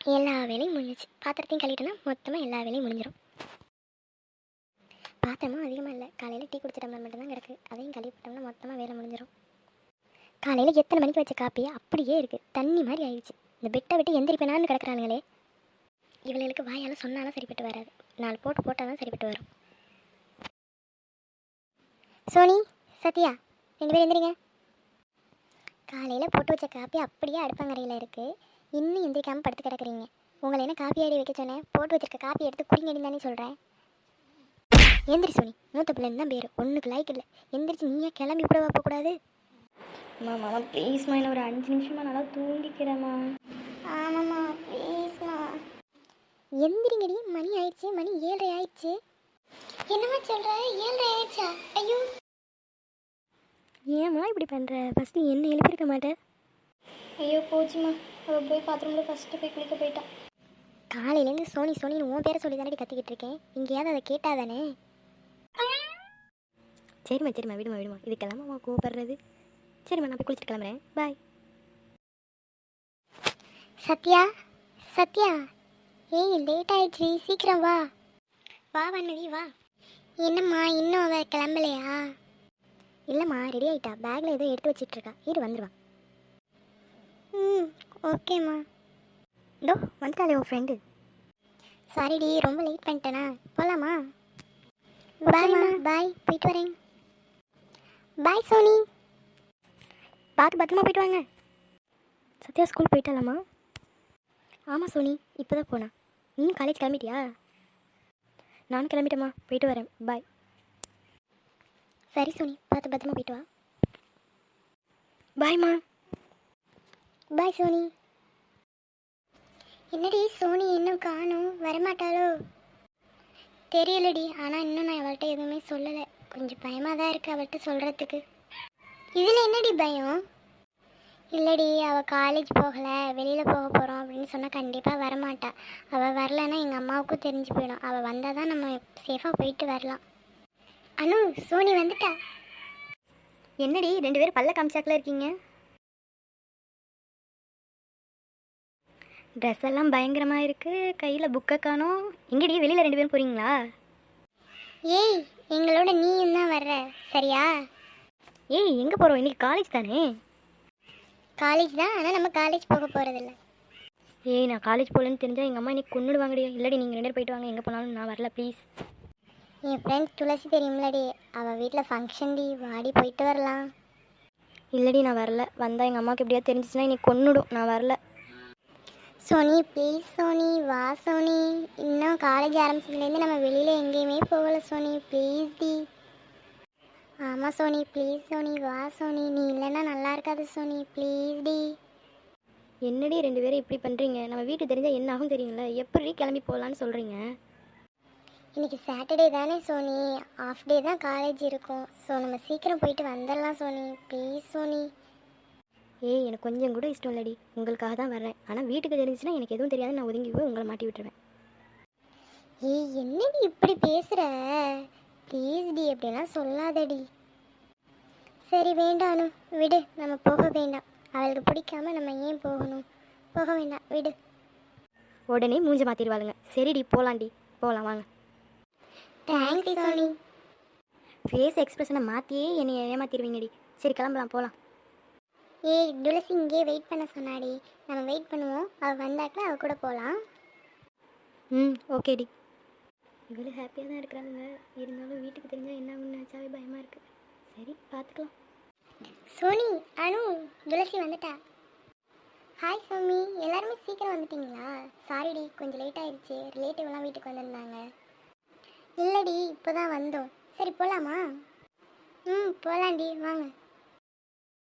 எல்லா வேலையும் முடிஞ்சிச்சு பாத்திரத்தையும் கழுவிட்டேன்னா மொத்தமாக எல்லா வேலையும் முடிஞ்சிடும் பாத்திரமும் அதிகமாக இல்லை. காலையில் டீ குடிச்ச டம்ளர் மட்டும்தான் கிடக்கு. அதையும் கழுவி போட்டோம்னா மொத்தமாக வேலை முடிஞ்சிடும் காலையில் எத்தனை மணிக்கு வச்ச காப்பி? அப்படியே இருக்குது தண்ணி மாதிரி ஆயிடுச்சு. இந்த பெட்டை விட்டு எந்திரிப்பேனான்னு கிடக்குறானுங்களே. இவளுக்கு வாயால் சொன்னாலும் சரிப்பட்டு வராது. நாலு போட்டு போட்டால் தான் சரிப்பட்டு வரும். சோனி சத்யா ரெண்டு பேரும் எந்திரிங்க. காலையில் போட்டு வச்ச காப்பி அப்படியே அடுப்பங்கரையில் இருக்குது இன்னும் எந்திரிக்காமல் படுத்து கிடக்குறீங்க. உங்களை என்ன காப்பி ஆடி வைக்க சொன்னேன்? போட்டு வச்சிருக்க காப்பி எடுத்து குடிங்கடி தானே சொல்கிறேன் எந்திரி சோனி. மூத்த பிள்ளைன்னு தான் பேர் ஒன்றுக்கு லைக் இல்லை. எந்திரிச்சு நீயே கிளம்பி கூட போகக்கூடாது. அம்மா மாமா ப்ளீஸ்மா என்ன ஒரு அஞ்சு நிமிஷமா நல்லா தூங்கிக்கிறேம்மா. ஆமாம்மா ப்ளீஸ்மா எந்திரிங்கடி. மணி ஆயிடுச்சு. மணி ஏழரை ஆயிடுச்சு. என்னம்மா சொல்கிற ஏழரை ஆயிடுச்சா? ஐயோ. ஏம்மா இப்படி பண்ணுற ஃபஸ்ட்டு என்ன எழுப்பியிருக்க மாட்டேன் ஐயோ போச்சுமா அவள் போய் பாத்ரூமில் ஃபஸ்ட்டு போய் குளிக்க போயிட்டான் காலையிலேருந்து சோனி சோனின்னு உன் பேரை சொல்லி தானடி கத்திக்கிட்டு இருக்கேன். எங்கேயாவது அதை கேட்டாதானே? சரிம்மா சரிம்மா விடுமா விடுமா. இதுக்கெல்லாம் அம்மா கோவப்படுறது சரிம்மா நான் போய் குளிச்சுட்டு கிளம்புறேன். பாய் சத்யா சத்யா. ஏய் லேட் ஆயிடுச்சு சீக்கிரம் வா. வா வண்ணவி வா. என்னம்மா இன்னும் அவ கிளம்பலையா? இல்லைம்மா ரெடி ஆயிட்டா. பேக்கில் ஏதோ எடுத்து வச்சிட்டு இருக்கா. இரு வந்துடுவா ம் ஓகேம்மா இதோ வந்துட்டாளே உன் ஃப்ரெண்டு சாரிடி ரொம்ப லேட் பண்ணிட்டேனா. போகலாமா பாய்மா பாய் போயிட்டு வரேன். பாய் சோனி பார்த்து பத்திரமா போயிட்டு வாங்க. சத்யா ஸ்கூல் போயிட்டாலாமா? ஆமாம் சோனி இப்போ தான் போனா. நீயும் காலேஜ் கிளம்பிட்டியா? நானும் கிளம்பிட்டேம்மா. போயிட்டு வரேன். பாய் சரி சோனி பார்த்து பத்திரமா போயிட்டு வா. பாய்மா பாய் சோனி என்னடி சோனி இன்னும் காணும்? வரமாட்டாளோ? தெரியலடி. ஆனால் இன்னும் நான் அவள்கிட்ட எதுவுமே சொல்லலை. கொஞ்சம் பயமாக தான் இருக்குது அவள்கிட்ட சொல்கிறதுக்கு இதில் என்னடி பயம்? இல்லடி அவள் காலேஜ் போகலை. வெளியில் போக போகிறோம் அப்படின்னு சொன்னால் கண்டிப்பாக வரமாட்டா. அவள் வரலைன்னா எங்கள் அம்மாவுக்கும் தெரிஞ்சு போயிடும். அவள் வந்தால் தான் நம்ம சேஃபாக போயிட்டு வரலாம். அனு சோனி வந்துட்டா? என்னடி ரெண்டு பேரும் பல்ல காமிச்சாக்கில் இருக்கீங்க? ட்ரெஸ் எல்லாம் பயங்கரமாக இருக்குது கையில் புக்கை காணோம். எங்கடி? வெளியில் ரெண்டு பேரும் போகிறீங்களா ஏய் எங்களோட நீயும் தான் வர்ற. சரியா? ஏய் எங்கே போகிறோம் இன்னைக்கு காலேஜ் தானே? காலேஜ் தான். ஆனால் நம்ம காலேஜ் போக போகிறதில்ல ஏய் நான் காலேஜ் போகலன்னு தெரிஞ்சால் எங்கள் அம்மா இன்னைக்கு கொண்டுடுவாங்கடி இல்லடி நீங்கள் ரெண்டு பேரும் போயிட்டு வாங்க. எங்கே போனாலும் நான் வரல ப்ளீஸ் என் ஃப்ரெண்ட் துளசி தெரியும்லடி அவள் வீட்டில் ஃபங்க்ஷன் டி. வாடி போயிட்டு வரலாம். இல்லடி நான் வரல. வந்தால் எங்கள் அம்மாவுக்கு எப்படியா தெரிஞ்சிச்சுன்னா இன்னைக்கு கொன்னுடும். நான் வரல. சோனி ப்ளீஸ் சோனி வா சோனி. இன்னும் காலேஜ் ஆரம்பிச்சதுலேருந்து நம்ம வெளியில் எங்கேயுமே போகல சோனி. ப்ளீஸ் டி. ஆமாம் சோனி ப்ளீஸ் சோனி வா சோனி. நீ இல்லைன்னா நல்லா இருக்காது சோனி. Please D. என்னடி ரெண்டு பேரும் இப்படி பண்ணுறீங்க நம்ம வீட்டுக்கு தெரிஞ்சால் என்ன ஆகும் தெரியுங்களா எப்படி கிளம்பி போகலான்னு சொல்கிறீங்க இன்னைக்கு சாட்டர்டே தானே சோனி. ஆஃப் டே தான் காலேஜ் இருக்கும். ஸோ நம்ம சீக்கிரம் போயிட்டு வந்துடலாம் சோனி. Please Sony. ஏய் எனக்கு கொஞ்சம் கூட இஷ்டம் இல்லடி. உங்களுக்காக தான் வரேன் ஆனால் வீட்டுக்கு தெரிஞ்சுச்சுன்னா எனக்கு எதுவும் தெரியாது. நான் ஒதுங்கி போய் உங்களை மாட்டி விட்டுருவேன். ஏய் என்னடி இப்படி பேசுற? ப்ளீஸ் டி அப்படிலாம் சொல்லாதடி. சரி வேண்டாம் அனு விடு நம்ம போக வேண்டாம். அவளுக்கு பிடிக்காம நம்ம ஏன் போகணும்? போக வேண்டாம். விடு. உடனே மூஞ்ச மாற்றிடுவாளுங்க சரிடி போகலாண்டி போகலாம் வாங்க. தேங்க்ஸ் சோனி ஃபேஸ் எக்ஸ்பிரஷனை மாற்றியே என்னை ஏமாத்திடுவீங்கடி சரி கிளம்பலாம் போகலாம் ஏய் துளசி இங்கே வெயிட் பண்ண சொன்னாடி. நம்ம வெயிட் பண்ணுவோம். அவள் வந்தாக்கல அவள் கூட போகலாம் ம் ஓகேடி இவ்வளோ ஹாப்பியாக தான் இருக்கிறாங்க இருந்தாலும் வீட்டுக்கு தெரிஞ்சால் என்ன ஆகும்னு நினச்சாவே பயமாக இருக்குது சரி பார்த்துக்கலாம் சோனி அனு துளசி வந்துட்டா. ஹாய் சோமி. எல்லாருமே சீக்கிரம் வந்துட்டீங்களா? சாரிடி கொஞ்சம் லேட் ஆயிடுச்சு. ரிலேட்டிவ்லாம் வீட்டுக்கு வந்திருந்தாங்க. இல்லடி இப்போ தான் வந்தோம். சரி போகலாமா ம் போகலாண்டி வாங்க.